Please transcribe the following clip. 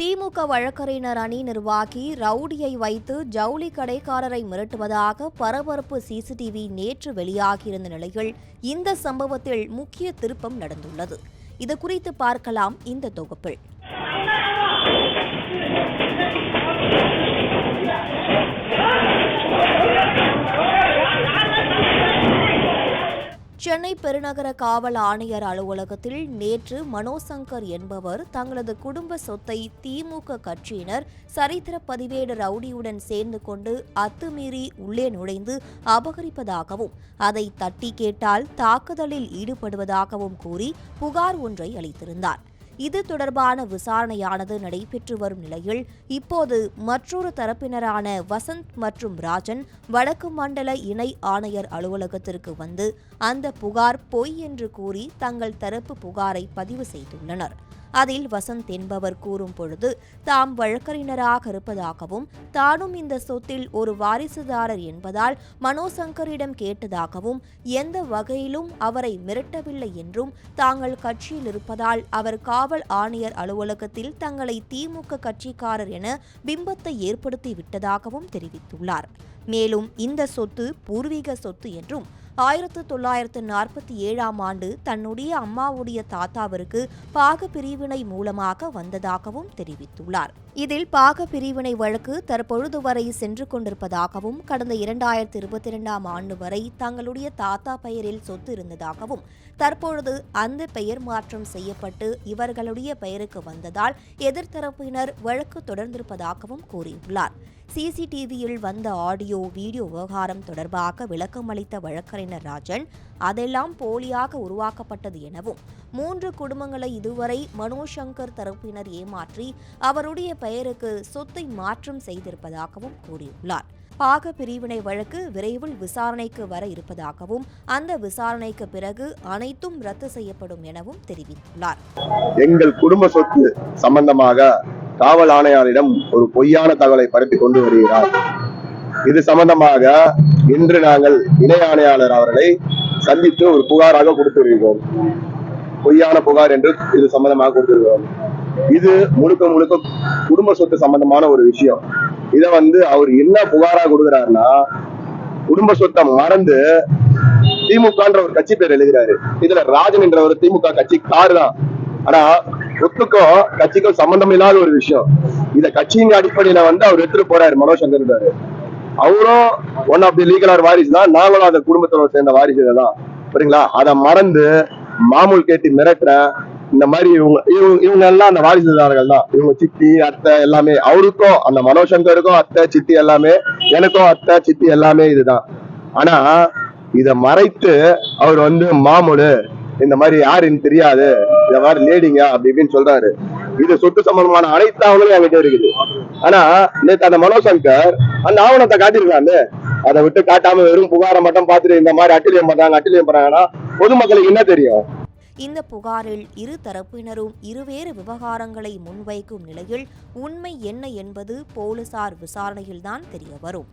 திமுக வழக்கறிஞர் அணி நிர்வாகி ரவுடியை வைத்து ஜவுளி கடைக்காரரை மிரட்டுவதாக பரபரப்பு சிசிடிவி நேற்று வெளியாகியிருந்த நிலையில் இந்த சம்பவத்தில் முக்கிய திருப்பம் நடந்துள்ளது. இது குறித்து பார்க்கலாம் இந்த தொகுப்பில். சென்னை பெருநகர காவல் ஆணையர் அலுவலகத்தில் நேற்று மனோசங்கர் என்பவர் தங்களது குடும்ப சொத்தை திமுக கட்சியினர் சரித்திர பதிவேடு ரவுடியுடன் சேர்ந்து கொண்டு அத்துமீறி உள்ளே நுழைந்து அபகரிப்பதாகவும் அதை தட்டி கேட்டால் தாக்குதலில் ஈடுபடுவதாகவும் கூறி புகார் ஒன்றை அளித்திருந்தார். இது தொடர்பான விசாரணையானது நடைபெற்று வரும் நிலையில் இப்போது மற்றொரு தரப்பினரான வசந்த் மற்றும் ராஜன் வடக்கு மண்டல இணை ஆணையர் அலுவலகத்திற்கு வந்து அந்த புகார் பொய் என்று கூறி தங்கள் தரப்பு புகாரை பதிவு செய்துள்ளனர். அதில் வசந்த் என்பவர் கூறும் பொழுது தாம் வழக்கறிஞராக இருப்பதாகவும் தானும் இந்த சொத்தில் ஒரு வாரிசுதாரர் என்பதால் மனோசங்கரிடம் கேட்டதாகவும் எந்த வகையிலும் அவரை மிரட்டவில்லை என்றும் தாங்கள் கட்சியில் இருப்பதால் அவர் கா காவல் ஆணையர் அலுவலகத்தில் தங்களை திமுக கட்சிக்காரர் என பிம்பத்தை ஏற்படுத்தி விட்டதாகவும் தெரிவித்துள்ளார். மேலும் இந்த சொத்து பூர்வீக சொத்து என்றும் ஆயிரத்து தொள்ளாயிரத்து நாற்பத்தி ஏழாம் ஆண்டு தன்னுடைய அம்மாவுடைய தாத்தாவிற்கு பாக பிரிவினை மூலமாக வந்ததாகவும் தெரிவித்துள்ளார். இதில் பாக பிரிவினை வழக்கு தற்பொழுது வரை சென்று கொண்டிருப்பதாகவும் கடந்த இரண்டாயிரத்து இருபத்தி இரண்டாம் ஆண்டு வரை தங்களுடைய தாத்தா பெயரில் சொத்து இருந்ததாகவும் தற்பொழுது அந்த பெயர் மாற்றம் செய்யப்பட்டு இவர்களுடைய பெயருக்கு வந்ததால் எதிர்த்தரப்பினர் வழக்கு தொடர்ந்திருப்பதாகவும் கூறியுள்ளார். சிசிடிவியில் வந்த ஆடியோ வீடியோ விவகாரம் தொடர்பாக விளக்கமளித்த வழக்கறிஞர் ராஜன் அதெல்லாம் போலியாக உருவாக்கப்பட்டது எனவும் மூன்று குடும்பங்களை இதுவரை மனோசங்கர் தரப்பினர் ஏமாற்றி அவருடைய பெயருக்கு சொத்தை மாற்றம் செய்திருப்பதாகவும் கூறியுள்ளார். பாக பிரிவினை வழக்கு விரைவில் விசாரணைக்கு வர இருப்பதாகவும் அந்த விசாரணைக்கு பிறகு அனைத்தும் ரத்து செய்யப்படும் எனவும் தெரிவித்துள்ளார். எங்கள் குடும்ப சொத்து சம்பந்தமாக காவல் ஆணையாளரிடம் ஒரு பொய்யான தகவலை பரப்பி கொண்டு வருகிறார். இது சம்பந்தமாக இன்று நாங்கள் இணை ஆணையாளர் அவர்களை சந்தித்து ஒரு புகாராக கொடுத்திருக்கிறோம். பொய்யான புகார் என்று இது சம்பந்தமாக கொடுத்திருக்கிறோம். இது முழுக்க முழுக்க குடும்ப சொத்து சம்பந்தமான ஒரு விஷயம். இத வந்து அவர் என்ன புகாரா கொடுக்கிறாருன்னா குடும்ப சொத்தை மறந்து திமுகன்ற ஒரு கட்சி பேர் எழுதுறாரு. இதுல ராஜன் என்ற ஒரு திமுக கட்சி காரு தான் ஆனா சொத்துக்கும் கட்சிக்கும் சம்பந்தம் இல்லாத ஒரு விஷயம். இத கட்சியின் அடிப்படையில வந்து அவர் எடுத்துட்டு போறாரு மனோசங்கர் அவரும் ஒன் ஆஃப் தி லீகலார் வாரிசு தான். நாங்களும் அந்த குடும்பத்தோட சேர்ந்த வாரிசு தான். சரிங்களா அதை மறந்து மாமூல் கேட்டு மிரட்டுற இந்த மாதிரி இவங்க இவங்க இவங்க எல்லாம் அந்த வாரிசுதாரர்கள் தான். இவங்க சித்தி அத்தை எல்லாமே. அவருக்கும் அந்த மனோசங்கருக்கும் அத்தை சித்தி எல்லாமே எனக்கும் அத்தை சித்தி எல்லாமே இதுதான். ஆனா இத மறைத்து அவர் வந்து மாமூலு. இந்த மாதிரி யாருன்னு தெரியாது. இந்த மாதிரி லேடிங்க அப்படி இப்படின்னு சொல்றாரு. இது சொத்து சம்பந்தமான அனைத்து ஆவணங்களும் என்கிட்ட இருக்குது. ஆனா நேத்து அந்த மனோசங்கர் அந்த ஆவணத்தை காட்டியிருக்காங்க. அதை விட்டு காட்டாம வெறும் புகாரை மட்டும் பார்த்துட்டு இந்த மாதிரி அட்டிலியம் பண்றாங்க அட்டிலியம் பண்றாங்கன்னா பொதுமக்களுக்கு என்ன தெரியும்? இந்த புகாரில் இரு தரப்பினரும் இருவேறு விவகாரங்களை முன்வைக்கும் நிலையில் உண்மை என்ன என்பது போலீசார் விசாரணையில்தான் தெரியவரும்